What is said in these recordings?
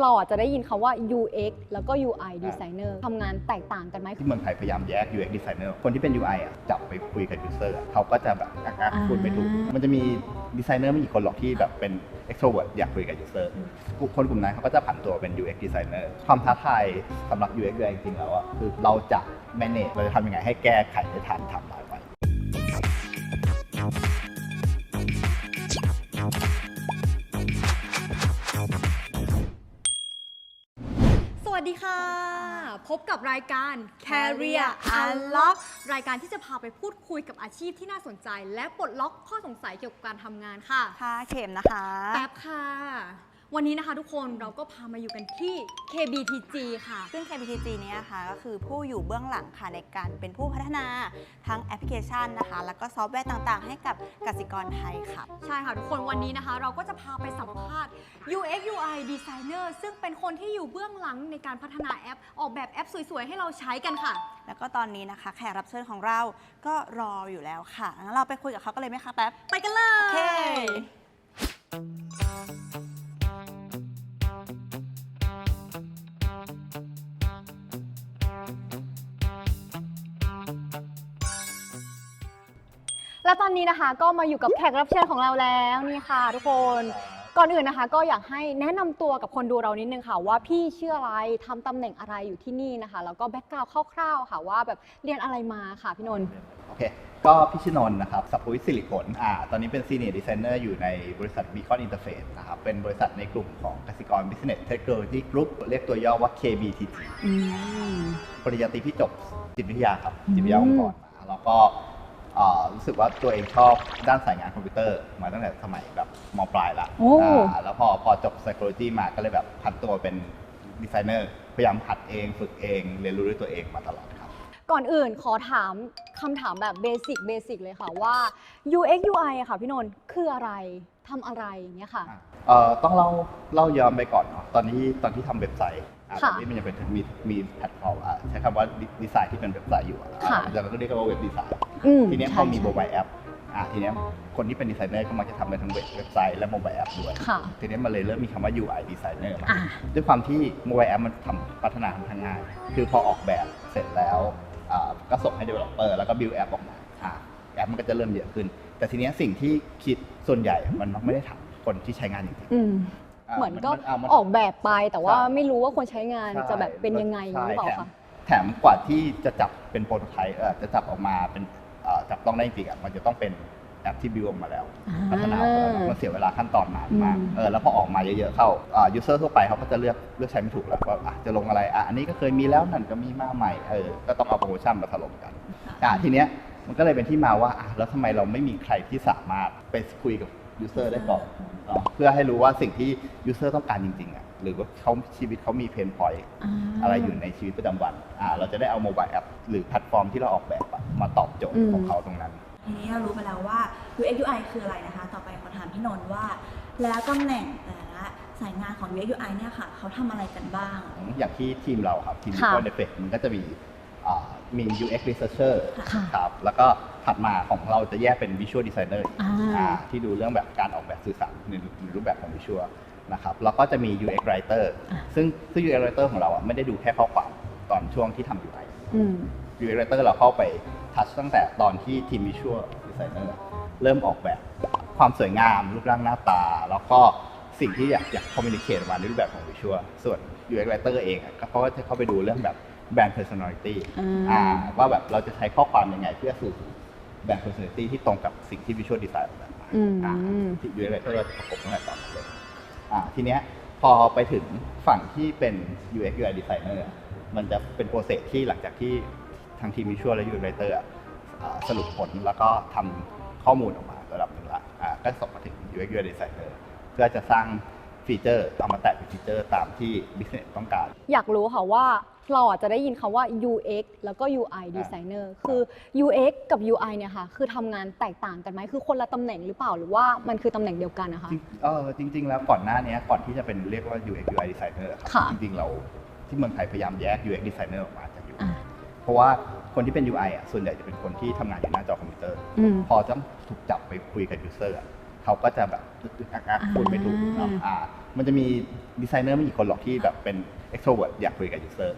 เราอาจจะได้ยินคำว่า UX แล้วก็ UI designer ทำงานแตกต่างกันไหม ที่เมืองไทยพยายามแยก UX designer คนที่เป็น UI อะจับไปคุยกับ user อะเขาก็จะแบบกักๆพูดไม่ถูกอ่ามัมันจะมีดีไซเนอร์ไม่กี่คนหรอกที่แบบเป็น extrovert อยากคุยกับ user คนกลุ่มนั้นเขาก็จะผันตัวเป็น UX designer ความท้าทายสำหรับ UX UI จริงๆแล้วอะคือเราจะ manage เราจะทำยังไงให้แก้ไขได้ทันทำ ว้สวัสดีค่ะ พบกับรายการ Career Unlock รายการที่จะพาไปพูดคุยกับอาชีพที่น่าสนใจ และปลดล็อกข้อสงสัยเกี่ยวกับการทำงานค่ะ ค่ะเข็มนะคะ แป๊บค่ะ วันนี้นะคะทุกคนเราก็พามาอยู่กันที่ KBTG ค่ะ ซึ่ง KBTG เนี้ค่ะก็คือผู้อยู่เบื้องหลังค่ะในการเป็นผู้พัฒนาทั้งแอปพลิเคชันนะคะ แล้วก็ซอฟต์แวร์ต่างๆ ให้กับกสิกรไทยค่ะ ใช่ค่ะทุกคนวันนี้นะคะ เราก็จะพาไปสัมภาษณ์ UX UI designer ซึ่งเป็นคนที่อยู่เบื้องหลังในการพัฒนาแอป ออกแบบแอปสวยๆ ให้เราใช้กันค่ะ แล้วก็ตอนนี้นะคะแขกรับเชิญของเราก็รออยู่แล้วค่ะงั้นเราไปคุยกับเขากันเลยไหมคะแป๊บไปกันเลยโอเค และตอนนี้นะคะก็มาอยู่กับแขกรับเชิญของเราแล้วนี่ค่ะ ทุกคน ก่อนอื่นนะคะ ก็อยากให้แนะนำตัวกับคนดูเรานิดนึงค่ะ ว่าพี่ชื่ออะไรทำตำแหน่งอะไรอยู่ที่นี่นะคะ แล้วก็แบ็กกราวด์คร่าวๆค่ะว่าแบบเรียนอะไรมาค่ะพี่นนท์ โอเค ก็พี่ชินนท์นะครับสัพพวิทย์สิริผลอ่า ตอนนี้เป็น Senior Designer อยู่ในบริษัท Beacon Interface นะครับ เป็นบริษัทในกลุ่มของกสิกร Business Technology Group เรียกตัวย่อว่า KBTG อืมปริญญาตรีพี่จบจิตวิทยาครับอืมจิตวิทยาองค์กรมาแล้วก็อ่า รู้สึกว่าตัวเองชอบด้านสายงานคอมพิวเตอร์มาตั้งแต่สมัยแบบมปลายละโอ้อ่าแล้วพอพอจบ psychology มาก็เลยแบบผันตัวเป็นดีไซเนอร์พยายามหัดเองฝึกเองเรียนรู้ด้วยตัวเองมาตลอดครับ ก่อนอื่นขอถามคำถามแบบเบสิกเบสิกเลยค่ะว่า UX UI อะค่ะพี่นนท์คืออะไรทำอะไรอย่างเงี้ยค่ะเอ่อต้องเล่าเล่าย้อนไปก่อนเนาะตอนนี้ตอนที่ทำเว็บไซต์อะค่ะ ตอนนี้มันยังเป็นมีมีแพลตฟอร์มอะใช้คำว่าดีไซน์ที่เป็นเว็บไซต์อยู่อะค่ะเราก็เรียกว่าเว็บดีไซน์อืมทีเนี้ยใช่พอมีใช่โมบายแอปอะทีเนี้ยคนที่เป็นดีไซเนอร์ก็มักจะทำได้ทั้งเว็บเว็บไซต์และโมบายแอปด้วยค่ะทีเนี้ยมันเลยเริ่มมีคำว่า UI designer มาอ่าด้วยความที่โมบายแอปมันทำพัฒนาค่อนข้างง่าย คือพอออกแบบเสร็จแล้วอ่าก็ส่งให้ developer แล้วก็ build แอปออกมาอะแอปมันก็จะเริ่มเยอะขึ้น แต่ทีเนี้ยสิ่งที่คิดส่วนใหญ่มันมักไม่ได้ถามคนที่ใช้งานจริงๆอืมอะ เหมือนก็ะมันออกแบบไปแต่ว่าใช่ไม่รู้ว่าคนใช้งานใช่จะแบบเป็นยังไงหรือเปล่าใช่แถมคะ แถมกว่าที่จะจับเป็นโปรโตไทป์เออจะจับออกมาเป็นเอ่อจับต้องได้จริงๆอะมันจะต้องเป็นแอปที่บิวออกมาแล้ว พัฒนาออกมาแล้วมันเสียเวลาขั้นตอนนานมากอืม เออแล้วพอออกมาเยอะๆเข้าอ่ายูเซอร์ทั่วไปเขาก็จะเลือกเลือกใช้ไม่ถูกแล้วว่าอะจะลงอะไรอะอันนี้ก็เคยมีแล้วนั่นก็มีมาใหม่เออก็ต้องเอาโปรโมชั่นมาถล่มกันอะทีเนี้ยมันก็เลยเป็นที่มาว่าอะแล้วทำไมเราไม่มีใครที่สามารถไปคุยกับ ยูเซอร์ได้ก่อนเนาะเพื่อให้รู้ว่าสิ่งที่ยูเซอร์ต้องการจริงๆอะหรือว่าเขาชีวิตเขามีเพนพอยต์อะไรอยู่ในชีวิตประจำวันอ่าเราจะได้เอาโมบายแอปหรือแพลตฟอร์มที่เราออกแบบอะมาตอบโจทย์อืมของเขาตรงนั้น ทีนี้เรารู้ไปแล้วว่า UX UI คืออะไรนะคะ ต่อไปขอถามพี่นนท์ว่า แล้วตำแหน่งแต่ละสายงานของ UX UI เนี่ยค่ะเขาทำอะไรกันบ้าง อย่างที่ทีมเราครับทีมค่ะ Visual Effect มันก็จะมีอ่า มี UX Researcher ค่ะครับแล้วก็ถัดมาของเราจะแยกเป็น Visual Designer อีกอ่า อ่าที่ดูเรื่องแบบการออกแบบสื่อสารในในรูปแบบของ Visual นะครับแล้วก็จะมี UX Writer ซึ่งซึ่ง UX Writer ของเราอะไม่ได้ดูแค่ข้อความตอนช่วงที่ทำ UI อืม UX Writer เราเข้าไปทัชตั้งแต่ตอนที่ทีม Visual Designer เริ่มออกแบบความสวยงาม รูปร่างหน้าตา แล้วก็สิ่งที่อยากอยาก communicate ออกมาในรูปแบบของ Visual ส่วน UX Writer เองอะก็เขาก็จะเข้าไปดูเรื่องแบบ แบรนด์ personality อ่า อ่าว่าแบบเราจะใช้ข้อความยังไงเพื่อสื่อแบรนด์ personality ที่ตรงกับสิ่งที่ Visual Design ออกแบบมาอืม อ่าที่ UX Writer ก็จะประกบตั้งแต่ตอนนั้นเลยอ่าทีเนี้ยพอไปถึงฝั่งที่เป็น UX UI designer อะมันจะเป็นโปรเซสที่หลังจากที่ทางทีม Visual และ UX Writer อะอ่าสรุปผลแล้วก็ทำข้อมูลออกมาระดับหนึ่งละอ่าก็ส่งมาถึง UX UI designer เพื่อจะสร้างฟีเจอร์เอามาแตะเป็นฟีเจอร์ตามที่ business ต้องการ อยากรู้ค่ะว่า เราอาจจะได้ยินคำว่า UX แล้วก็ UI designer คือ UX กับ UI เนี่ยค่ะ คือทำงานแตกต่างกันไหม คือคนละตำแหน่งหรือเปล่า หรือว่ามันคือตำแหน่งเดียวกันนะคะจริงเออจริง ๆ แล้วก่อนหน้านี้ก่อนที่จะเป็นเรียกว่า UX UI designer อะครับค่ะจริง ๆ เราที่เมืองไทยพยายามแยก UX designer ออกมาจาก UI อ่าเพราะว่าคนที่เป็น UI อะส่วนใหญ่จะเป็นคนที่ทำงานอยู่หน้าจอคอมพิวเตอร์อืมพอต้องถูกจับไปคุยกับ user อะเขาก็จะแบบอึกๆอักๆพูดไม่ถูกเนาะอ่า มันจะมีดีไซเนอร์ไม่กี่คนหรอกที่แบบเป็น extrovert อยากคุยกับ user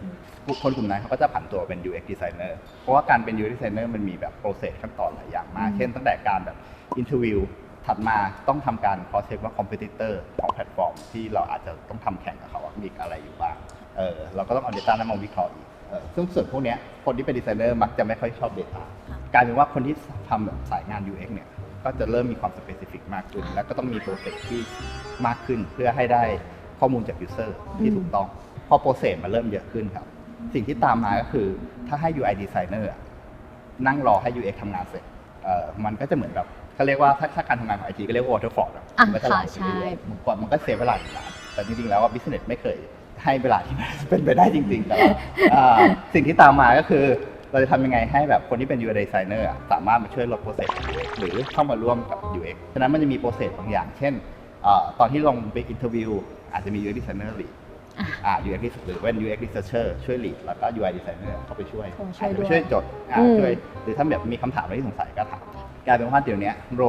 คนกลุ่มนั้นเขาก็จะผันตัวเป็น UX designer เพราะว่าการเป็น UX designer มันมีแบบ process ขั้นตอนหลายอย่างมาก เช่นตั้งแต่การแบบ interview ถัดมาต้องทำการ cross check ว่า competitor ของแพลตฟอร์มที่เราอาจจะต้องทำแข่งกับเขาว่ามีอะไรอยู่บ้าง เออเราก็ต้องเอา data นั้นมาวิเคราะห์อีกเออซึ่งส่วนพวกเนี้ยคนที่เป็นดีไซเนอร์มักจะไม่ค่อยชอบ data กลายเป็นว่าคนที่ทำแบบสายงาน UX เนี่ย ก็จะเริ่มมีความ specific มากขึ้น แล้วก็ต้องมีโปรเซสที่มากขึ้นเพื่อให้ได้ข้อมูลจาก user ที่ถูกต้อง พอโปรเซสมันเริ่มเยอะขึ้นครับ สิ่งที่ตามมาก็คือถ้าให้ UI designer อะนั่งรอให้ UX ทำงานเสร็จเอ่อมันก็จะเหมือนแบบเขาเรียกว่าถ้าถ้าการทำงานของ IT ก็เรียกว่า waterfall อะอะมันก็จะไหลค่ะไปเรื่อยใช่ๆมันก็มันก็เสียเวลาอยู่แล้วแต่จริงๆแล้วว่า business ไม่เคยให้เวลาที่เป็นไปได้จริง ๆ แต่ว่าอ่าสิ่งที่ตามมาก็คือ เราจะทำยังไงให้แบบคนที่เป็น UI designer อะสามารถมาช่วยลดโปรเซสหรือเข้ามาร่วมกับ UX ฉะนั้นมันจะมีโปรเซสบางอย่าง เช่นเอ่อตอนที่ลงไปอินเทอร์วิวอาจจะมี UX designer lead อ่า UX research- หรือเป็น UX researcher ช่วย lead แล้วก็ UI designer เข้าไปช่วยเข้ามาช่วยอาจจะด้วยไปช่วยจดอ่าอืม ช่วยหรือถ้าแบบมีคำถามอะไรที่สงสัยก็ถามกลายเป็นว่าเดี๋ยวนี้โร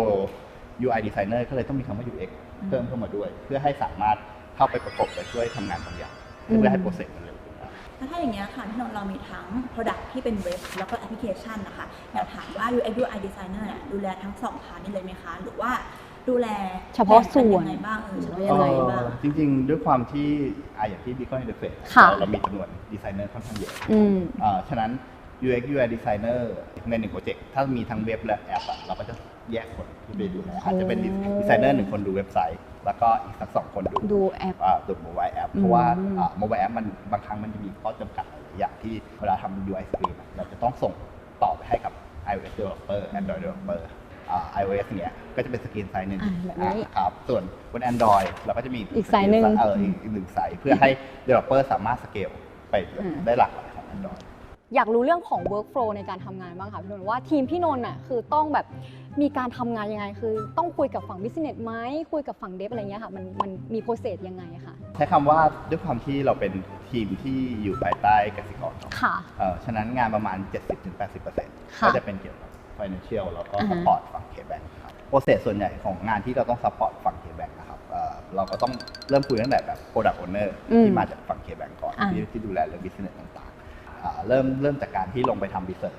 UI designer ก็เลยต้องมีคำว่า UX เพิ่มเข้ามาด้วย เพื่อให้สามารถเข้าไปประกบและช่วยทำงานบางอย่างเพื่อให้โปรเซสมันเร็วขึ้นได้ แล้วถ้าอย่างเงี้ยค่ะพี่นนท์เรามีทั้ง Product ที่เป็นเว็บแล้วก็แอปพลิเคชันนะคะอยากถามว่า UX UI designer เนี่ยดูแลทั้งสองพาร์ทนี้เลยไหมคะ หรือว่าดูแลเฉพาะส่วนยังไงบ้างเออเฉพาะยัยังงไงไงบ้างเอ่อจริงๆ ด้วยความที่อะอย่างที่ Beacon Interface ค่ะเราเรามีจำนวนดีไซเนอร์ค่อนข้างเยอะอืม อ่าฉะนั้น UX UI designer ในหนึ่งโปรเจกต์ถ้ามีทั้งเว็บและแอปอะเราก็จะ แยกคนที่ไปดูแลอาจจะเป็นดีไซเนอร์หนึ่งคนดูเว็บไซต์ แล้วก็อีกสักสองคนดูดูแอปอ่าดูโมบายแอปเพราะว่าอืมโมบายแอปมันบางครั้งมันจะมีข้อจำกัดหลายอย่างที่เวลาทำ UI screen อะเราจะต้องส่งต่อไปให้กับ iOS developer Android developer อ่า iOS เนี้ยก็จะเป็นสกรีนไซส์หนึ่งอ่าแบบนี้อ่าครับส่วนบน Android เราก็จะมีอีกไซส์หนึ่งเอออีกอีกหนึ่งไซส์เพื่อให้ developer สามารถสเกลไปอืมได้หลากหลายของ Android อยากรู้เรื่องของ workflow ในการทำงานบ้างค่ะพี่นนท์ว่าทีมพี่นนท์น่ะคือต้องแบบมีการทำงานยังไง คือต้องคุยกับฝั่ง business ไหมคุยกับฝั่ง dev อะไรเงี้ยค่ะมันมันมี process ยังไงอะค่ะใช้คำว่าด้วยความที่เราเป็นทีมที่อยู่ภายใต้กสิกรเนอะค่ะเอ่อฉะนั้นงานประมาณ 70-80%ค่ะก็จะเป็นเกี่ยวกับ financial แล้วก็อ่าฮะ support ฝั่ง K-Bank ครับโปรเซสส่วนใหญ่ของงานที่เราต้อง support ฝั่ง K-Bank นะครับเอ่อเราก็ต้องเริ่มคุยตั้งแต่แบบ product owner อืมที่มาจากฝั่ง K-Bank ก่อนอ่าที่ที่ดูแลเรื่อง business ต่างๆอ่า เริ่มเริ่มจากการที่ลงไปทำ business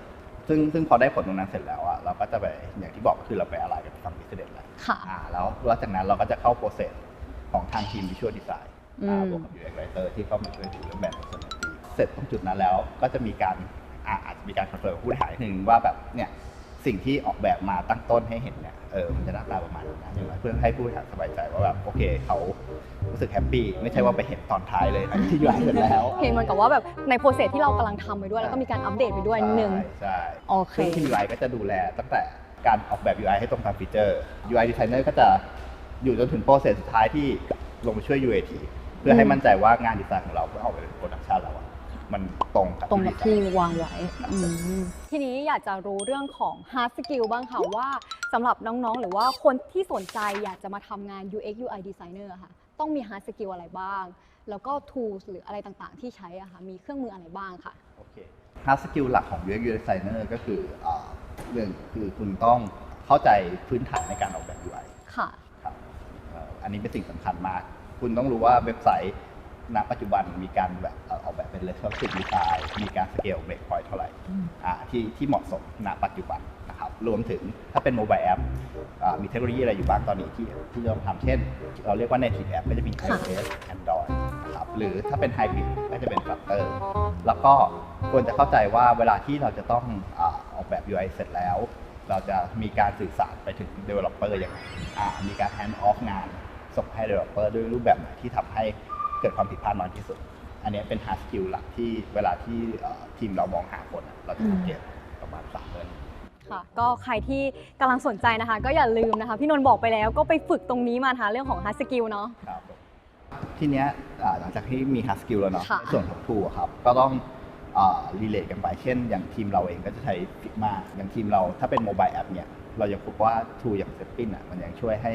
ซึ่งซึ่งพอได้ผลตรงนั้นเสร็จแล้วอะเราก็จะไปอย่างที่บอกก็คือเราไปอะไรกับฝั่ง business แล้วค่ะ อ่าแล้วหลังจากนั้นเราก็จะเข้าโปรเซสของทางทีม Visual Design อ่าอืม บวกกับ UX Writer ที่เข้ามาช่วยดูเรื่องแบบ personality เสร็จตรงจุดนั้นแล้วก็จะมีการอ่าอาจจะมีการคอนเฟิร์มผู้บริหารหนึ่งว่าแบบเนี่ยสิ่งที่ออกแบบมาตั้งต้นให้เห็นเนี่ยเออมันจะหน้าตาประมาณนี้นะอย่างไรเพื่อให้ผู้บริหารสบายใจว่าแบบโอเคเขา รู้สึกแฮปปี้ไม่ใช่ว่าไปเห็นตอนท้ายเลยทั้งที่ UI เสร็จแล้วเห็นเหมือนกับว่าแบบใน process ที่เรากำลังทำไปด้วย แล้วก็มีการอัปเดตไปด้วยนิดนึง ใช่ใช่โอเค ซึ่งทีม UI ก็จะดูแลตั้งแต่การออกแบบ UI ให้ตรงตามฟีเจอร์ UI designer ก็จะอยู่จนถึงโปรเซสสุดท้ายที่ลงไปช่วย UAT เพื่อให้มั่นใจว่างานดีไซน์ของเราเมื่อออกไปเป็นโปรดักชันแล้วอะมันตรงกับตรงกับที่ที่วางไว้อืมทีนี้อยากจะรู้เรื่องของ hard skill บ้างค่ะว่าสำหรับน้องๆ หรือว่าคนที่สนใจอยากจะมาทำงาน UX UI designer อะค่ะ ต้องมี hard skill อะไรบ้าง แล้วก็ tools หรืออะไรต่างๆ ที่ใช้อะค่ะ มีเครื่องมืออะไรบ้างค่ะ โอเค hard skill หลักของ UX UI designer ก็คืออ่าเรื่องคือคุณต้องเข้าใจพื้นฐานในการออกแบบ UI ค่ะ ครับเอ่ออันนี้เป็นสิ่งสำคัญมาก คุณต้องรู้ว่าเว็บไซต์ณปัจจุบันมีการแบบเอ่อออกแบบเป็น responsive design มีการสเกล break point เท่าไหร่อ่าที่ที่เหมาะสมณปัจจุบันนะค รับรวมถึงถ้าเป็นโมบายแอปมีเทคโนโลยีอะไรอยู่บ้างตอนนี้ที่ที่เราทำเช่น เราเรียกว่า native app ก็จะมีค่ะ iOS Android นะครับหรือถ้าเป็น hybrid ก็จะเป็น Flutter แล้วก็ควรจะเข้าใจว่าเวลาที่เราจะต้องอาออกแบบ UI เสร็จแล้ว เราจะมีการสื่อสารไปถึง developer ยังไงอ่ามีการ hand off งานส่งให้ developer ด้วยรูปแบบไหนที่ทำให้เกิดความผิดพลาดน้อยที่สุด อันนี้เป็น hard skill หลักที่เวลาที่เอ่อทีมเรามองหาคนอะเราจะสังเกตประมาณสามเรื่อง ค่ะ ก็ใครที่กำลังสนใจนะคะ ก็อย่าลืมนะคะ พี่นนท์บอกไปแล้วก็ไปฝึกตรงนี้มานะคะเรื่องของ hard skill เนาะ ครับผมทีเนี้ยอ่าหลังจากที่มี hard skill แล้วเนาะค่ะในส่วนของ tool อะครับ ก็ต้องรีเลทกันไป เช่น อย่างทีมเราเองก็จะใช้ Figma อย่างทีมเราถ้าเป็นโมบายแอปเนี่ย เรายังพบว่า tool อย่าง Zepin อะมันยังช่วยให้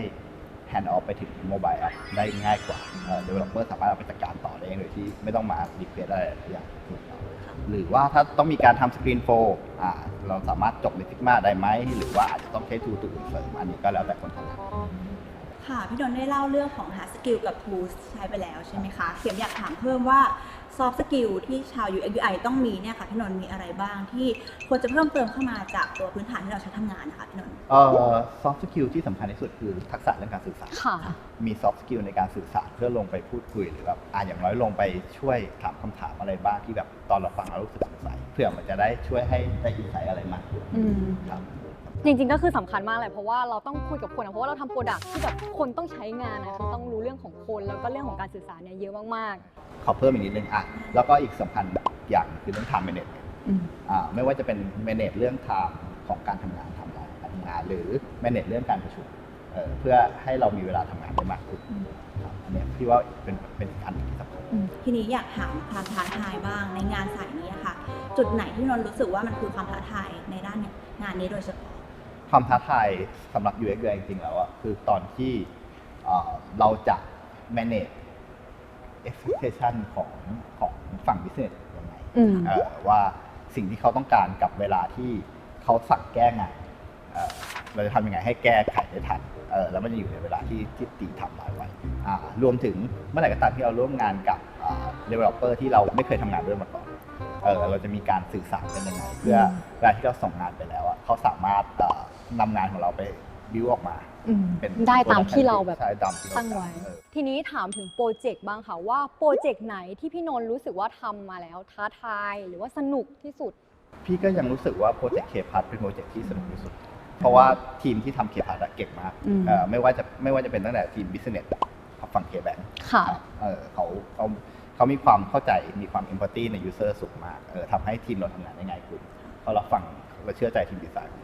hand off ไปถึงโมบายแอปได้ง่ายกว่าเอ่อ developer สามารถเอาไปจัดการต่อได้เองโดยที่ไม่ต้องมารีเควสอะไรหลายอย่าง หรือว่าถ้าต้องมีการทำสกรีนโฟอ่าเราสามารถจบในฟิกมาได้ไหม หรือว่าอาจจะต้องใช้ทูตัวอื่นเสริมอันนี้ก็แล้วแต่คนถนัดคค่ะ พี่ดนได้เล่าเรื่องของหาสกิลกับ tools ใช้ไปแล้วใช่ไหมคะ เขียมอยากถามเพิ่มว่า soft skill ที่ชาว UX UI ต้องมีเนี่ยค่ะพี่นนท์มีอะไรบ้างที่ควรจะเพิ่มเติมเข้ามาจากตัวพื้นฐานที่เราใช้ทำงานนะคะพี่นนท์เอ่อ soft skill ที่สำคัญที่สุดคือทักษะเรื่องการสื่อสารค่ะ มี soft skill ในการสื่อสารเพื่อลงไปพูดคุยหรือแบบอ่าอย่างน้อยลงไปช่วยถามคำถามอะไรบ้างที่แบบตอนเราฟังเรารู้สึกสงสัยเพื่อมันจะได้ช่วยให้ได้อินไซต์อะไรมากขึ้นอืม ครับ จริงๆ ก็คือสำคัญมากเลยเพราะว่าเราต้องคุยกับคนอะเพราะว่าเราทำโปรดักที่แบบคนต้องใช้งานนะคือต้องรู้เรื่องของคนแล้วก็เรื่องของการสื่อสารเนี่ยเยอะมากขอเพิ่มอีกนิดนึงอะแล้วก็อีกสำคัญอย่างคือเรื่อง time management ๆอืม อ่าไม่ว่าจะเป็น manage เรื่อง time ของการทำงานทำงานการทำงาน หรือ manage เรื่องการประชุมเอ่อเพื่อให้เรามีเวลาทำงานได้มากขึ้นครับอันเนี้ยพี่ว่าเป็นเป็นอันหนึ่งที่สำคัญทีนี้อยากถามความท้าทายบ้างในงานสายนี้อะค่ะ จุดไหนที่นนท์รู้สึกว่ามันคือความท้าทายในด้านเนี่ยงานนี้โดยเฉพาะ ความท้าทายสำหรับ UX UI จริงๆแล้วอะคือตอนที่เอ่อเราจะ manage expectation ของของฝั่ง business ยังไงอืมเอ่อว่าสิ่งที่เขาต้องการกับเวลาที่เขาสั่งแก้งานเอ่อเราจะทำยังไงให้แก้ไขได้ทันเอ่อแล้วมันจะอยู่ในเวลาที่ที่ตีทำลายไว้อ่ารวมถึงเมื่อไหร่ก็ตามที่เราร่วมงานกับอ่า developer ที่เราไม่เคยทำงานด้วยมาก่อนเออเราจะมีการสื่อสารกันยังไงเพื่อเวลาที่เราส่งงานไปแล้วอะเขาสามารถเอ่อ นำงานของเราไปบิวออกมาอืมเป็นได้ตามที่เราแบบใช่ตามที่เราตั้งไว้เออทีนี้ถามถึงโปรเจกต์บ้างค่ะว่าโปรเจกต์ไหนที่พี่นนท์รู้สึกว่าทำมาแล้วท้าทายหรือว่าสนุกที่สุด พี่ก็ยังรู้สึกว่าโปรเจกต์เคพัทเป็นโปรเจกต์ที่สนุกที่สุด เพราะว่าทีมที่ทำเคพัทเก่งมากอืมเอ่อไม่ว่าจะไม่ว่าจะเป็นตั้งแต่ทีมบิสเนสฝั่งเคแบงค่ะเออเขาเขาเขามีความเข้าใจมีความเอมพัตตีในยูเซอร์สูงมากเออทำให้ทีมเราทำงานได้ง่ายขึ้นเขารับฟังและเชื่อใจทีมดีไซน์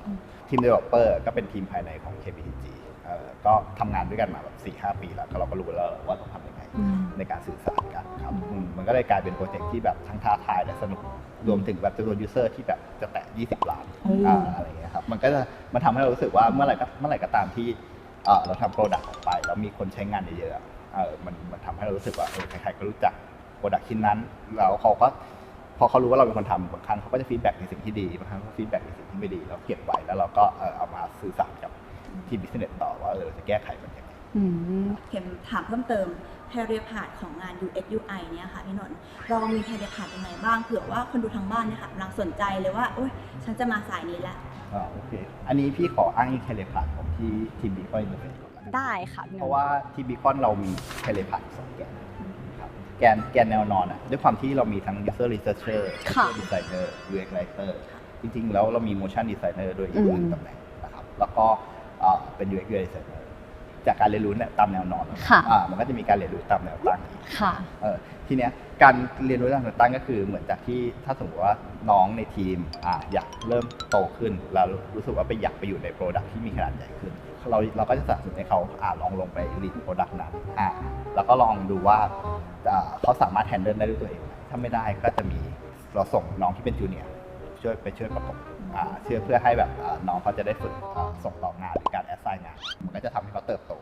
ทีม developer ก็เป็นทีมภายในของ KBTG เออก็ทำงานด้วยกันมาแบบ4 5ปีแล้วก็เราก็รู้แล้วว่าต้องทำยังไงอืมในการสื่อสารกันครับอืมมันก็เลยกลายเป็นโปรเจกต์ที่แบบทั้งท้าทายและสนุกรวมถึงแบบจำนวนยูเซอร์ที่แบบจะแตะ 20 ล้านอืมอ่าอะไรอย่างเงี้ยครับมันก็จะมันทำให้เรารู้สึกว่าเมื่อไหร่ก็เมื่อไหร่ก็ตามที่เอ่อเราทำโปรดักต์ออกไปแล้วมีคนใช้งานเยอะๆอะเออมันมันทำให้เรารู้สึกว่าเออใครๆก็รู้จักโปรดักต์ชิ้นนั้นแล้วเขาก็ พอเขารู้ว่าเราเป็นคนทำบางครั้งเขาก็จะฟีดแบ็กในสิ่งที่ดีบางครั้งก็ฟีดแบ็กในสิ่งที่ไม่ดีเราเก็บไว้แล้วเราก็เออเอามาสื่อสารกับทีมบิสเนสต่อว่าเออเราจะแก้ไขมันยังไงอืมเข็มถามเพิ่มเติม career path ของงาน UX UI เนี่ยค่ะพี่นนท์เรามี career path ยังไงบ้างเผื่อว่าคนดูทางบ้านเนี่ยค่ะกำลังสนใจเลยว่าโอ๊ยฉันจะมาสายนี้แหละอ่าโอเค อันนี้พี่ขออ้างอิงเทเลพาร์ของที่ทีมบีคอนอินเตอร์เฟซก่อนละกันได้ค่ะพี่นนท์เพราะว่าที่บีคอนเรามีเทเลพาร์สองแกนครับ แกนแกนแนวนอนอะด้วยความที่เรามีทั้ง user researcher ค่ะ user designer UX writer จริงๆ แล้วเรามี motion designer ด้วยอีกหนึ่งอืมตำแหน่งนะครับแล้วก็อ่าเป็น UX UI designer จากการเรียนรู้เนี่ยตามแนวนอนค่ะ อ่ามันก็จะมีการเรียนรู้ตามแนวตั้งอีกค่ะ เออทีเนี้ย การเรียนรู้ทางตั้งก็คือ เหมือนจากที่ถ้าสมมติว่าน้องในทีมอ่าอยากเริ่มโตขึ้น แล้วรู้สึกว่าไปอยากไปอยู่ในโปรดักที่มีขนาดใหญ่ขึ้น เราเราก็จะสนับสนุนให้เขาอ่าลองลงไปรีดโปรดักนั้นอ่าแล้วก็ลองดูว่าอ่าเขาสามารถแฮนเดิลได้ด้วยตัวเองไหมถ้าไม่ได้ก็จะมีเราส่งน้องที่เป็นจูเนียร์ช่วยไปช่วยประกบอ่าเชื่อเพื่อให้แบบอ่าน้องเขาจะได้ฝึกอ่าส่งต่องานหรือการแอสไซน์งาน มันก็จะทำให้เขาเติบโต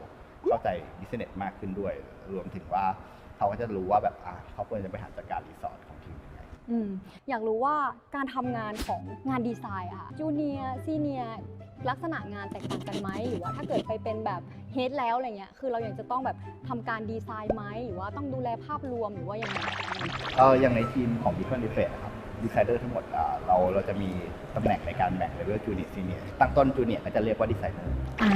เข้าใจบิสเนสมากขึ้นด้วย รวมถึงว่า เขาก็จะรู้ว่าแบบอะเขาควรจะไปหาจัดการรีสอร์ทของทีมยังไง อืมอยากรู้ว่าการทำงานของงานดีไซน์อะค่ะจูเนียร์ซีเนียลักษณะงานแตกต่างกันไหมหรือว่าถ้าเกิดไปเป็นแบบเฮดแล้วอะไรเงี้ยคือเรายังจะต้องแบบทำการดีไซน์ไหมหรือว่าต้องดูแลภาพรวมหรือว่ายังไง เอออย่างในทีมของดิฟเฟนดิเฟตครับดีไซเนอร์ทั้งหมดอ่าเราเราจะมีตำแหน่งในการแบ่งเลเวลจูเนียร์ซีเนียร์ตั้งต้นจูเนียร์ก็จะเรียกว่าดีไซเนอร์อ่า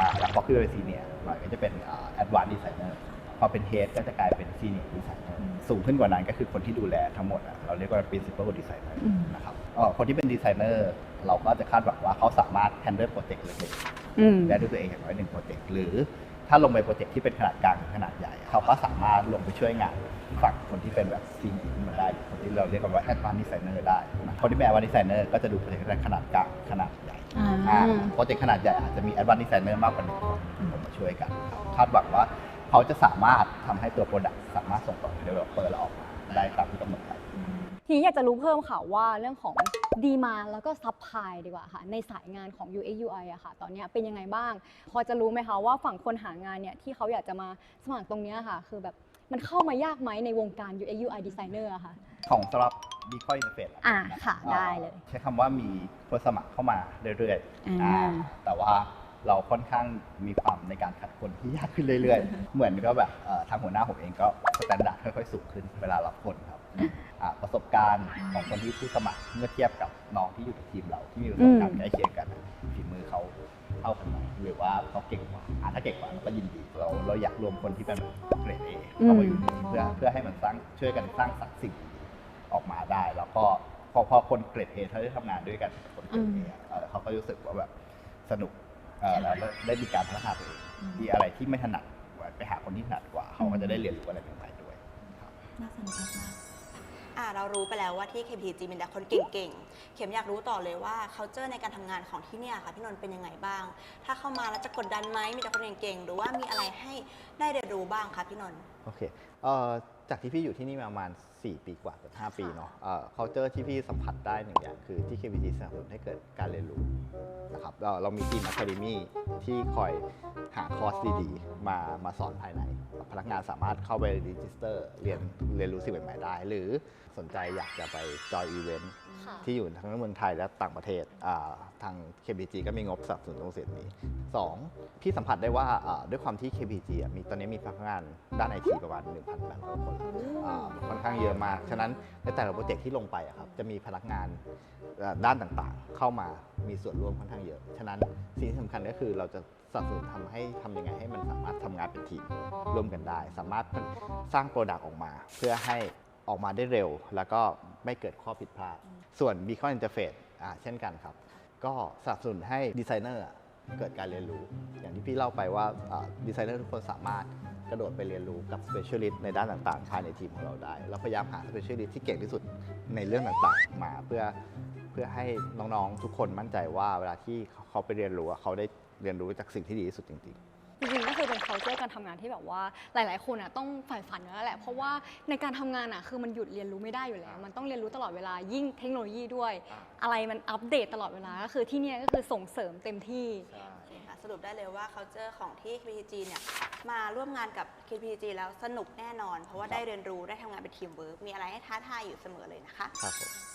อ่าแล้วพอขึ้นไปซีเนียร์หน่อยก็จะเป็นแอดวานซ์ดีไซเนอร์พ อเป็นเฮดก็จะกลายเป็นซีเนียร์ดีไซเนอร์สูงขึ้นกว่านั้นก็คือคนที่ดูแลทั้งหมดอะเราเรียกว่า principal designer อืมนะครับเอ่อคนที่เป็นดีไซเนอร์เราก็จะคาดหวังว่าเขาสามารถ handle โปรเจกต์เล็กๆอืมได้ด้วยตัวเองอย่างน้อยหนึ่งโปรเจกต์หรือถ้าลงไปโปรเจกต์ที่เป็นขนาดกลางหรือขนาดใหญ่ เขาก็สามารถลงไปช่วยงานฝั่งคนที่เป็นแบบซีนีขึ้นมาได้ คนที่เราเรียกกันว่าแอดวานซ์ดีไซเนอร์ได้นะคนที่เป็นแอดวานซ์ดีไซเนอร์ก็จะดูโปรเจกต์ขนาดกลางขนาดใหญ่อ่าอ่าโปรเจกต์ขนาดใหญ่อาจจะมีแอดวานซ์ดีไซเนอร์มากกว่าหนึ่งคนลงมาช่วยกันครับคาดหวังว่า เขาจะสามารถทำให้ตัวโปรดักต์สามารถส่งต่อให้เดเวลอปเปอร์แล้วออกมาได้ตามที่กำหนดไว้ทีนี้อยากจะรู้เพิ่มค่ะว่าเรื่องของดีมาแล้วก็ซัพพลายดีกว่าค่ะ ในสายงานของ UX UI อะค่ะ ตอนเนี้ยเป็นยังไงบ้าง พอจะรู้ไหมคะว่าฝั่งคนหางานเนี่ยที่เขาอยากจะมาสมัครตรงเนี้ยค่ะ คือแบบมันเข้ามายากไหมในวงการ UX UI designer อะค่ะ ของสำหรับดีคอยอินเตอร์เฟซอ่าค่ะได้เลย ใช้คำว่ามีคนสมัครเข้ามาเรื่อยๆอ่า อ่า แต่ว่า เราค่อนข้างมีความในการคัดคนที่ยากขึ้นเรื่อย ๆ เหมือนก็แบบเอ่อทางหัวหน้าผมเองก็สแตนดาร์ดค่อยๆสูงขึ้นเวลารับคนครับอ่าประสบการณ์ของคนที่ผู้สมัครเมื่อเทียบกับน้องที่อยู่ในทีมเราที่มีประสบการณ์ใกล้เคียงกันฝีมือเขาเท่ากันไหมหรือว่าเขาเก่งกว่าอ่าถ้าเก่งกว่าเราก็ยินดีเราเราอยากรวมคนที่เป็นแบบเกรดเอเข้ามาอยู่ในทีมเพื่อเพื่อให้มันสร้างช่วยกันสร้างสรรค์สิ่งออกมาได้ แล้วก็พอพอคนเกรดเอเขาได้ทำงานด้วยกันคนเกรดเอเขาก็รู้สึกว่าแบบสนุก เออแล้วได้มีการพัฒนาตัวเองมีอะไรที่ไม่ถนัดไปหาคนที่ถนัดกว่า เขาก็จะได้เรียนรู้อะไรใหม่ๆด้วยครับน่าสนุกมากอ่าเรารู้ไปแล้วว่าที่ KPG มีแต่คนเก่งๆ เข็มอยากรู้ต่อเลยว่า culture ในการทำงานของที่เนี่ยค่ะพี่นนท์เป็นยังไงบ้าง ถ้าเข้ามาแล้วจะกดดันไหมมีแต่คนเก่งๆ หรือว่ามีอะไรให้ได้เรียนรู้บ้างคะพี่นนท์ โอเคเอ่อ จากที่พี่อยู่ที่นี่มาประมาณ 4 ปีกว่าเกือบ5ปีเนาะเอ่อ culture ที่พี่สัมผัสได้หนึ่งอย่างคือที่ KPG สนับสนุนให้เกิดการเรียนรู้นะครับเราเรามีทีม Academy ที่คอยหาคอร์สดีๆ มามาสอนภายใน พนักงานสามารถเข้าไปรีจิสเตอร์เรียนเรียนรู้สิ่งใหม่ๆได้ หรือ สนใจอยากจะไปจอยอีเวนต์ค่ะ ที่อยู่ทั้งเมืองไทยและต่างประเทศอ่าทาง KBG ก็มีงบสนับสนุนตรงส่วนนี้ 2. พี่สัมผัสได้ว่าอ่าด้วยความที่ KBG อะมีตอนนี้มีพนักงานด้านไอทีประมาณ 1,800 คนอ่าค่อนข้างเยอะมาก ฉะนั้นในแต่ละโปรเจกต์ที่ลงไปอะครับจะมีพนักงานอ่าด้านต่างๆ เข้ามามีส่วนร่วมค่อนข้างเยอะ ฉะนั้นสิ่งที่สำคัญก็คือเราจะสนับสนุนทำให้ทำยังไงให้มันสามารถทำงานเป็นทีมร่วมกันได้ สามารถสร้างโปรดักต์ออกมา เพื่อให้ ออกมาได้เร็ว แล้วก็ไม่เกิดข้อผิดพลาด ส่วน Beacon Interface อ่าเช่นกันครับ ก็สนับสนุนให้ดีไซเนอร์เกิดการเรียนรู้ อย่างที่พี่เล่าไปว่าดีไซเนอร์ทุกคนสามารถกระโดดไปเรียนรู้กับ Specialist ในด้านต่างๆ ภายในทีมของเราได้ เราพยายามหา Specialist ที่เก่งที่สุดในเรื่องต่างๆ มาเพื่อเพื่อให้น้องๆ ทุกคนมั่นใจว่าเวลาที่เขาไปเรียนรู้เขาได้เรียนรู้จากสิ่งที่ดีที่สุดจริง ๆ จริงๆก็คือเป็น culture การทำงานที่แบบว่าหลาย ๆ คนอะต้องใฝ่ฝันอยู่แล้วแหละ เพราะว่าในการทำงานอะคือมันหยุดเรียนรู้ไม่ได้อยู่แล้ว มันต้องเรียนรู้ตลอดเวลายิ่งเทคโนโลยีด้วยอะไรมันอัปเดตตลอดเวลาก็คือที่เนี่ยก็คือส่งเสริมเต็มที่โอเคค่ะสรุปได้เลยว่า culture ของที่ KPG เนี่ยมาร่วมงานกับ KPG แล้วสนุกแน่นอน เพราะว่าได้เรียนรู้ได้ทำงานเป็นทีมเวิร์กมีอะไรให้ท้าทายอยู่เสมอเลยนะคะ ครับผม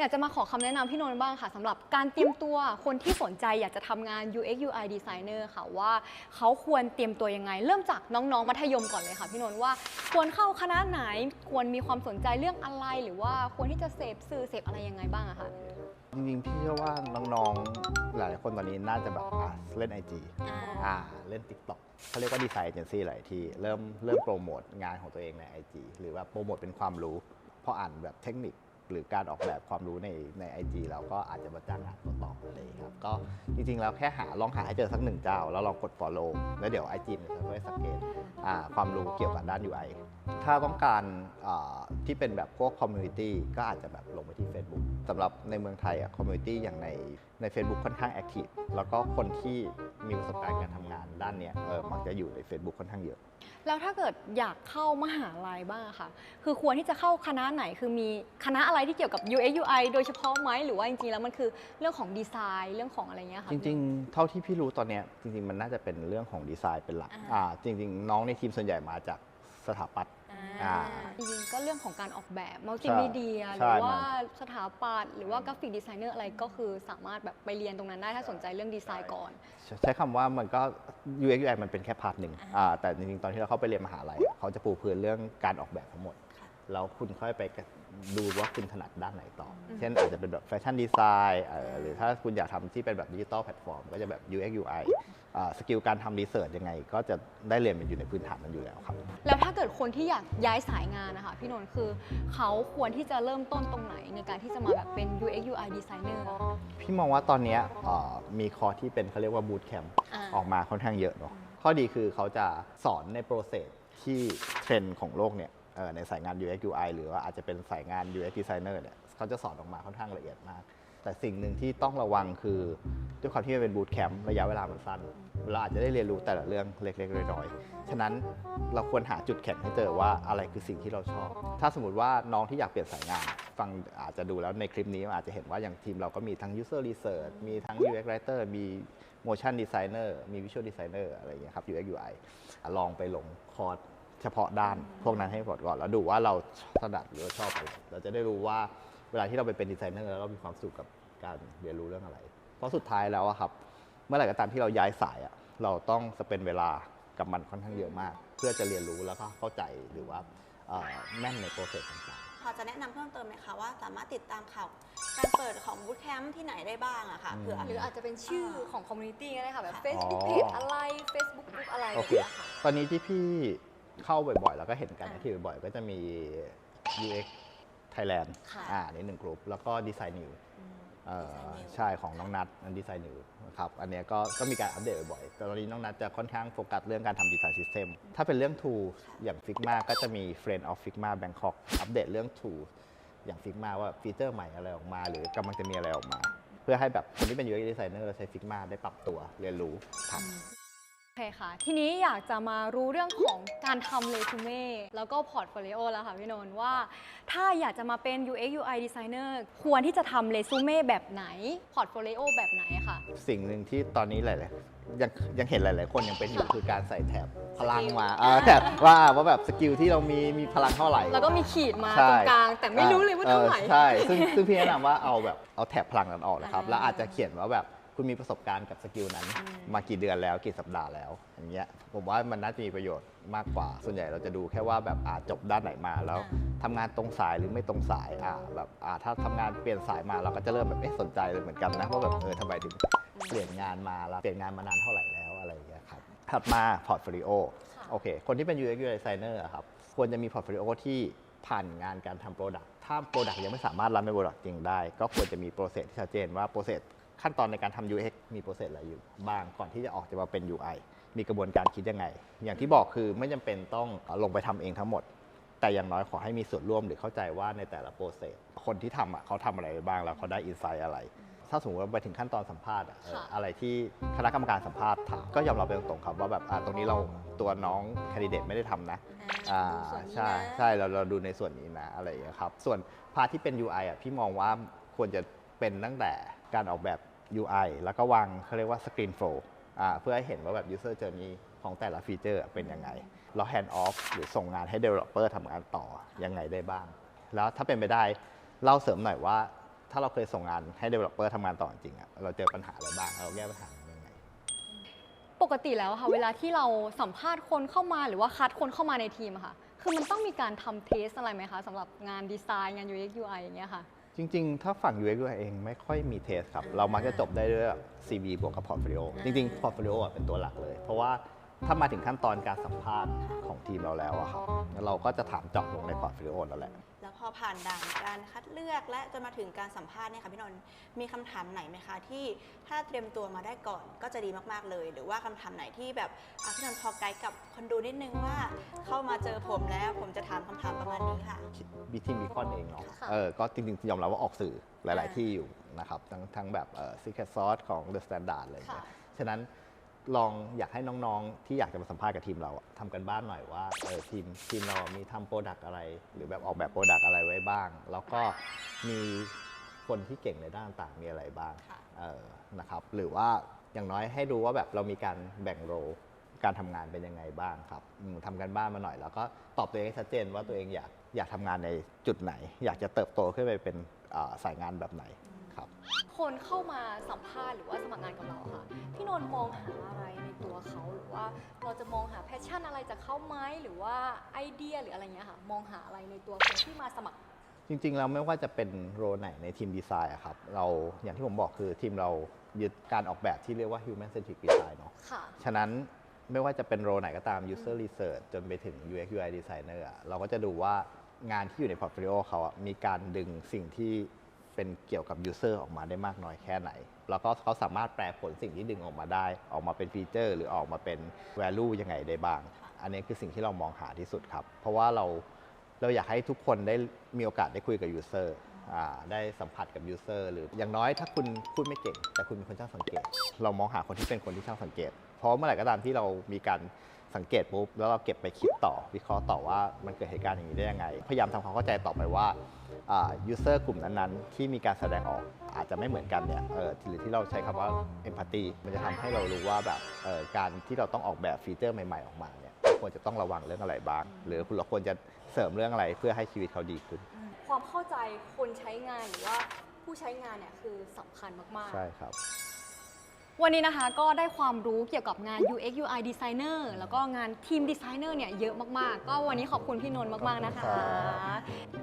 อยากจะมาขอคำแนะนำพี่นนท์บ้างค่ะสำหรับการเตรียมตัวคนที่สนใจอยากจะทำงาน UX UI designer ค่ะว่าเขาควรเตรียมตัวยังไง เริ่มจากน้องๆมัธยมก่อนเลยค่ะพี่นนท์ว่าควรเข้าคณะไหนควรมีความสนใจเรื่องอะไร หรือว่าควรที่จะเสพสื่อเสพอะไรยังไงบ้างอะคะจริงๆ พี่เชื่อว่าน้องๆ หลายๆคนตอนนี้น่าจะแบบอะเล่น IG อ่าเล่น TikTok เขาเรียกว่าดีไซน์เอเจนซี่หลายที่เริ่มเริ่มโปรโมทงานของตัวเองใน IG หรือว่าโปรโมทเป็นความรู้พออ่านแบบเทคนิค หรือการออกแบบความรู้ในใน IG เราก็อาจจะมาจ้างงานต่อๆอะไรอย่างเลยครับก็จริงๆแล้วแค่หาลองหาให้เจอสักหนึ่งเจ้า แล้วลองกด follow แล้วเดี๋ยว IG มันจะช่วยสังเกตความรู้เกี่ยวกับด้าน UI ถ้าต้องการที่เป็นแบบพวก community ก็อาจจะแบบลงไปที่ Facebook สำหรับในเมืองไทยอะ community อย่างใน ใน Facebook ค่อนข้าง active แล้วก็คนที่มีประสบการณ์การทำงานด้านเนี้ยเออมักจะอยู่ใน Facebook ค่อนข้างเยอะ แล้วถ้าเกิดอยากเข้ามหาลัยบ้างอะค่ะ คือควรที่จะเข้าคณะไหน คือมีคณะอะไรที่เกี่ยวกับ UX UI โดยเฉพาะไหมหรือว่าจริงๆแล้วมันคือเรื่องของดีไซน์เรื่องของอะไรเงี้ยค่ะ จริงๆ เท่าที่พี่รู้ตอนเนี้ยจริงๆ มันน่าจะเป็นเรื่องของดีไซน์เป็นหลักอ่าอ่าจริง ๆ น้องในทีมส่วนใหญ่มาจากสถาปัตย์ อ่า จริงๆก็เรื่องของการออกแบบมัลติมีเดียหใช่รือว่ามันสถาปัตย์หรือว่ากราฟิกดีไซเนอร์อะไรก็คือสามารถแบบไปเรียนตรงนั้นได้ถ้าสนใจเรื่องดีไซน์ก่อน ใช้ใช้คำว่ามันก็ UX UI มันเป็นแค่พาร์ทหนึ่งอ่าแต่จริงๆ ตอนที่เราเข้าไปเรียนมหาลัยอะเขาจะปูพื้นเรื่องการออกแบบทั้งหมด แล้วคุณค่อยไป ดูว่าคุณถนัดด้านไหนต่ออเช่นอาจจะเป็นแบบแฟชั่นดีไซน์เอ่อหรือถ้าคุณอยากทำที่เป็นแบบดิจิตอลแพลตฟอร์มก็จะแบบ UX UI อ่าสกิลการทำรีเสิร์ชยังไง ก็จะได้เรียนมันอยู่ในพื้นฐานมันอยู่แล้วครับ แล้วถ้าเกิดคนที่อยากย้ายสายงานนะคะพี่นนท์คือเขาควรที่จะเริ่มต้นตรงไหนในการที่จะมาแบบเป็น UX UI designer อะพี่มองว่าตอนเนี้ยเอ่อมีคอร์สที่เป็นเขาเรียกว่าบูตแคมป์อ่าออกมาค่อนข้างเยอะเนาะข้อดีคือเขาจะสอนในโปรเซสที่เทรนด์ของโลกเนี่ยเอ่อ ในสายงาน UX UI หรือว่าอาจจะเป็นสายงาน UX designer เนี่ยเขาจะสอนออกมาค่อนข้างละเอียดมาก แต่สิ่งหนึ่งที่ต้องระวังคือด้วยความที่มันเป็นบูตแคมป์ระยะเวลามันสั้นเราอาจจะได้เรียนรู้แต่ละเรื่องเล็กๆน้อยๆฉะนั้นเราควรหาจุดแข็งให้เจอว่าอะไรคือสิ่งที่เราชอบ ถ้าสมมติว่าน้องที่อยากเปลี่ยนสายงาน ฟังอาจจะดูแล้วในคลิปนี้อาจจะเห็นว่าอย่างทีมเราก็มีทั้ง user research มีทั้ง UX writer มี motion designer มี visual designer อะไรอย่างเงี้ยครับ UX UI ลองไปลงคอร์ส เฉพาะด้านพวกนั้นให้หมดก่อนแล้วดูว่าเราถนัดหรือว่าชอบอะไรเราจะได้รู้ว่าเวลาที่เราไปเป็นดีไซเนอร์แล้วเรามีความสุขกับการเรียนรู้เรื่องอะไร เพราะสุดท้ายแล้วอะครับ เมื่อไหร่ก็ตามที่เราย้ายสายอะเราต้องสเปนเวลากับมันค่อนข้างเยอะมาก เพื่อจะเรียนรู้แล้วก็เข้าใจหรือว่าเอ่อแม่นในโปรเซสต่างพอจะแนะนำเพิ่มเติมไหมคะว่าสามารถติดตามข่าวการเปิดของบูตแคมป์ที่ไหนได้บ้างอะค่ะอืมเผื่อหรืออาจจะเป็นชื่อของคอมมูนิตี้ก็ได้ค่ะแบบค่ะ Facebook อ๋อเพจอะไร Facebook กลุ่มอะไรโอเคแบบนี้ยค่ะตอนนี้ที่พี่ เข้าบ่อยๆ แล้วก็เห็นกันอ่าที่บ่อยๆ ก็จะมี UX Thailand ค่ะอ่านี่หนึ่งกลุ่มแล้วก็ Design New อืมเอ่อ Design New ใช่ของน้องนัทนันดีไซน์นิวนะครับอันเนี้ยก็ก็มีการอัปเดตบ่อยๆแต่ตอนนี้น้องนัทจะค่อนข้างโฟกัสเรื่องการทำดีไซน์ซิสเต็มถ้าเป็นเรื่อง tool อย่าง Figma ก็จะมี Friend of Figma Bangkok อัปเดตเรื่อง tool อย่าง Figma ว่าฟีเจอร์ใหม่อะไรออกมา หรือกำลังจะมีอะไรออกมา เพื่อให้แบบคนที่เป็น UX designer ใช้ Figma ได้ปรับตัวเรียนรู้ทำ โอเคค่ะ ทีนี้อยากจะมารู้เรื่องของการทำเรซูเม่แล้วก็พอร์ตโฟลิโอแล้วค่ะพี่นนท์ว่าถ้าอยากจะมาเป็น UX UI designer ควรที่จะทำเรซูเม่แบบไหน พอร์ตโฟลิโอแบบไหนค่ะ สิ่งหนึ่งที่ตอนนี้หลายๆยังยังเห็นหลาย ๆ คนยังเป็นอยู่ค่ะคือการใส่แถบพลังมาสกิลเออแถบว่าว่าแบบสกิลที่เรามีมีพลังเท่าไหร่ แล้วก็มีขีดมาใช่ตรงกลาง แต่ไม่รู้เลยว่าเท่าไหร่ออใช่ซึ่งซึ่งพี่แนะนำว่าเอาแบบเอาแถบพลังนั้นออกนะครับอ่าแล้วอาจจะเขียนว่าแบบ คุณมีประสบการณ์กับสกิลนั้น มากี่เดือนแล้วกี่สัปดาห์แล้วอย่างเงี้ยผมว่ามันน่าจะมีประโยชน์มากกว่า ส่วนใหญ่เราจะดูแค่ว่าแบบอาจบด้านไหนมาแล้วทำงานตรงสายหรือไม่ตรงสายอ่าแบบอ่าถ้าทำงานเปลี่ยนสายมาเราก็จะเริ่มแบบเอ๊ะสนใจเลยเหมือนกันนะว่าแบบเออทำไมถึงเปลี่ยนงานมาแล้วเปลี่ยนงานมานานเท่าไหร่แล้วอะไรอย่างเงี้ยครับถัดมาพอร์ตโฟลิโอค่ะโอเค คนที่เป็น UX UI designer อะครับควรจะมีพอร์ตโฟลิโอที่ผ่านงานการทำโปรดักต์ถ้าโปรดักต์ยังไม่สามารถรันเป็นโปรดักต์จริงได้ ก็ควรจะมีโปรเซสที่ชัดเจนว่าโปรเซส ขั้นตอนในการทำ UX มีโปรเซสอะไรอยู่บ้างก่อนที่จะออกจะมาเป็น UI มีกระบวนการคิดยังไง อย่างที่บอกคือไม่จำเป็นต้องลงไปทำเองทั้งหมด แต่อย่างน้อยขอให้มีส่วนร่วมหรือเข้าใจว่าในแต่ละโปรเซสคนที่ทำอะเขาทำอะไรไปบ้างแล้วเขาได้อินไซต์อะไร ถ้าสมมติว่าไปถึงขั้นตอนสัมภาษณ์อะเออค่ะอะไรที่คณะกรรมการสัมภาษณ์ถามก็ยอมรับไปตรงๆครับว่าแบบอะตรงนี้เราตัวน้องแคนดิเดตไม่ได้ทำนะ อ่าอ่าดูส่วนนี้ใช่นะใช่เราเราดูในส่วนนี้นะอะไรอย่างเงี้ยครับ ส่วนพาร์ทที่เป็น UI อะพี่มองว่าควรจะเป็นตั้งแต่การออกแบบ UI แล้วก็วางเขาเรียกว่า Screen Flow เพื่อให้เห็นว่าแบบ User Journey ของแต่ละฟีเจอร์เป็นยังไง เรา hand off หรือส่งงานให้ Developer ทำงานต่อยังไงได้บ้าง แล้วถ้าเป็นไปได้เล่าเสริมหน่อยว่า ถ้าเราเคยส่งงานให้ Developer ทำงานต่อจริงๆอะเราเจอปัญหาอะไรบ้างเราแก้ปัญหานั้นยังไงปกติแล้วค่ะเวลาที่เราสัมภาษณ์คนเข้ามาหรือว่าคัดคนเข้ามาในทีมค่ะ คือมันต้องมีการทำเทสอะไรไหมคะสำหรับงานดีไซน์งาน UX UI อย่างเงี้ยค่ะ จริง ๆ ถ้าฝั่ง UX UI เองไม่ค่อยมีเทสครับ เรามักจะจบได้ด้วยแบบ CV บวกกับ portfolio จริงๆ portfolio อะเป็นตัวหลักเลย เพราะว่า ถ้ามาถึงขั้นตอนการสัมภาษณ์ของทีมเราแล้วอะครับเราก็จะถามเจาะลงใน portfolio นั่นแหละ แล้วพอผ่านด่านการคัดเลือกและจนมาถึงการสัมภาษณ์เนี่ยค่ะพี่นนท์มีคำถามไหนไหมคะที่ถ้าเตรียมตัวมาได้ก่อนก็จะดีมากๆเลย หรือว่าคำถามไหนที่แบบอะพี่นนท์พอไกด์กับคนดูนิดนึงว่า เข้ามาเจอผมแล้วผมจะถามคำถามประมาณนี้ค่ะบีทีมบีคอนเองเนาะ ค่ะ เออ ก็จริงๆยอมรับว่าออกสื่อหลายอ่าๆที่อยู่นะครับ ทั้งทั้งแบบเอ่อ Secret Sauce ของ The Standard อะไรอย่างเงี้ย ค่ะ ฉะนั้น ลองอยากให้น้องๆ ที่อยากจะมาสัมภาษณ์กับทีมเราอะทำกันบ้านหน่อยว่าเออทีมทีมเรามีทำโปรดักต์อะไร หรือแบบออกแบบโปรดักต์อะไรไว้บ้าง แล้วก็มีคนที่เก่งในด้านต่างๆมีอะไรบ้างค่ะ เออนะครับหรือว่าอย่างน้อยให้ดูว่าแบบเรามีการแบ่งโรลการทำงานเป็นยังไงบ้างครับอืมทำกันบ้านมาหน่อย แล้วก็ตอบตัวเองให้ชัดเจนว่าตัวเองอยากอยากทำงานในจุดไหน อยากจะเติบโตขึ้นไปเป็นอ่าสายงานแบบไหน ครับคนเข้ามาสัมภาษณ์หรือว่าสมัครงานกับเราค่ะ พี่นนท์มองหาอะไรในตัวเขาหรือว่าเราจะมองหาแพชชั่นอะไรจากเขาไหมหรือว่าไอเดียหรืออะไรเงี้ยค่ะ มองหาอะไรในตัวคนที่มาสมัคร จริงๆแล้วไม่ว่าจะเป็นโรไหนในทีมดีไซน์อะครับ เราอย่างที่ผมบอกคือทีมเรายึดการออกแบบที่เรียกว่า human centric design เนาะค่ะ ฉะนั้นไม่ว่าจะเป็นโรไหนก็ตาม user research จนไปถึง UX UI designer อะเราก็จะดูว่างานที่อยู่ใน portfolio เขาอะมีการดึงสิ่งที่ เป็นเกี่ยวกับ user ออกมาได้มากน้อยแค่ไหน แล้วก็เขาสามารถแปลผลสิ่งที่ดึงออกมาได้ ออกมาเป็นฟีเจอร์ หรือออกมาเป็น value ยังไงได้บ้าง อันนี้คือสิ่งที่เรามองหาที่สุดครับ เพราะว่าเราเราอยากให้ทุกคนได้มีโอกาสได้คุยกับ user อ่าได้สัมผัสกับ user หรืออย่างน้อยถ้าคุณพูดไม่เก่ง แต่คุณเป็นคนช่างสังเกต เรามองหาคนที่เป็นคนที่ช่างสังเกต เพราะเมื่อไหร่ก็ตามที่เรามีการ สังเกตปุ๊บแล้วเราเก็บไปคิดต่อวิเคราะห์ต่อว่ามันเกิดเหตุการณ์อย่างนี้ได้ยังไง พยายามทำความเข้าใจต่อไปว่าอ่า user กลุ่มนั้นๆ ที่มีการแสดงออกอาจจะไม่เหมือนกันเนี่ยเออหรือที่เราใช้คำว่า empathy มันจะทำให้เรารู้ว่าแบบเอ่อการที่เราต้องออกแบบฟีเจอร์ใหม่ ๆ ออกมาเนี่ยควรจะต้องระวังเรื่องอะไรบ้าง หรือเราควรจะเสริมเรื่องอะไรเพื่อให้ชีวิตเขาดีขึ้น ความเข้าใจคนใช้งานหรือว่าผู้ใช้งานเนี่ยคือสำคัญมากๆ ใช่ครับ วันนี้นะคะก็ได้ความรู้เกี่ยวกับงาน UX UI Designer แล้วก็งานทีม Designer เนี่ยเยอะมาก ๆ ก็วันนี้ขอบคุณพี่นนท์มาก ๆ นะคะ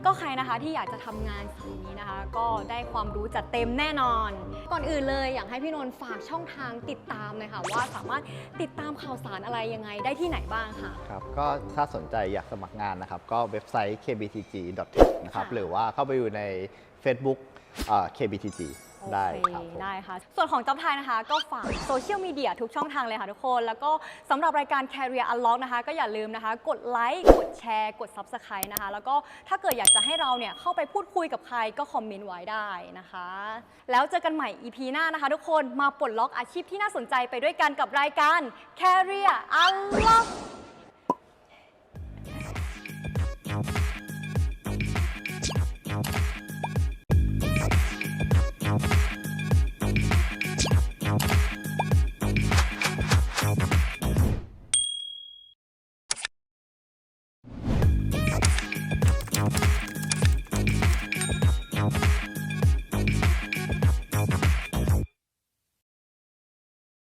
ก็ใครนะคะที่อยากจะทำงานสายนี้นะคะ ก็ได้ความรู้จัดเต็มแน่นอน ก่อนอื่นเลยอยากให้พี่นนท์ฝากช่องทางติดตามเลยค่ะ ว่าสามารถติดตามข่าวสารอะไรยังไงได้ที่ไหนบ้างค่ะ ครับ ก็ถ้าสนใจอยากสมัครงานนะครับ ก็เว็บไซต์ kbtg.tech นะครับค่ะหรือว่าเข้าไปอยู่ใน Facebook เอ่อ kbtg ได้ครับผม ได้ค่ะ ส่วนของจ๊อบไทยนะคะ ก็ฝากโซเชียลมีเดียทุกช่องทางเลยค่ะทุกคน แล้วก็สำหรับรายการ Career Unlock นะคะ ก็อย่าลืมนะคะ กดไลค์ กดแชร์ กด Subscribe นะคะ แล้วก็ถ้าเกิดอยากจะให้เราเนี่ยเข้าไปพูดคุยกับใครก็คอมเมนต์ไว้ได้นะคะ แล้วเจอกันใหม่ EP หน้านะคะทุกคน มาปลดล็อกอาชีพที่น่าสนใจไปด้วยกันกับรายการ Career Unlock